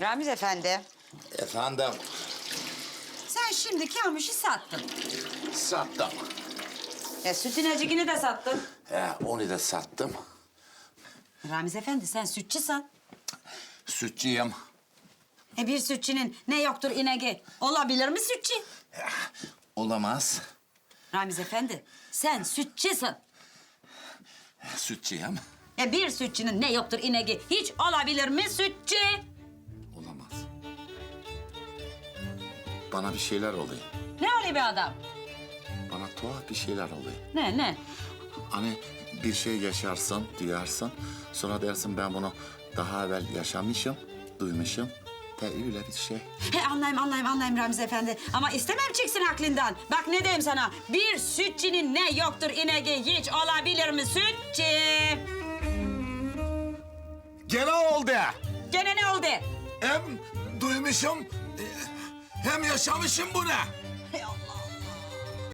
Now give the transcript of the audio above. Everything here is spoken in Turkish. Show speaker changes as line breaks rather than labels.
Ramiz efendi,
Efendim,
sen şimdi kamuşu sattın.
sattım.
E, sütün acıkını da sattın.
He, onu da sattım.
Ramiz efendi sen sütçüsün.
Sütçüyüm.
E bir sütçünün ne yoktur ineği olabilir mi sütçü?
Olamaz.
Ramiz efendi sen sütçüsün.
Sütçüyüm.
E bir sütçünün ne yoktur ineği hiç olabilir mi sütçü?
Bana bir şeyler oluyor.
Ne oluyor bir adam?
Bana tuhaf bir şeyler oluyor.
Ne ne?
Hani bir şey yaşarsın, duyarsın. Sonra dersin ben bunu daha evvel yaşamışım, duymuşum. De öyle bir şey.
He anlayayım anlayayım anlayayım Ramiz efendi. Ama istemem çıksın aklından. Bak ne diyeyim sana. Bir sütçünün ne yoktur ineği hiç olabilir mi sütçü?
Gene oldu.
Gene ne oldu?
Hem duymuşum, hem yaşamışım buna. Hey Allah.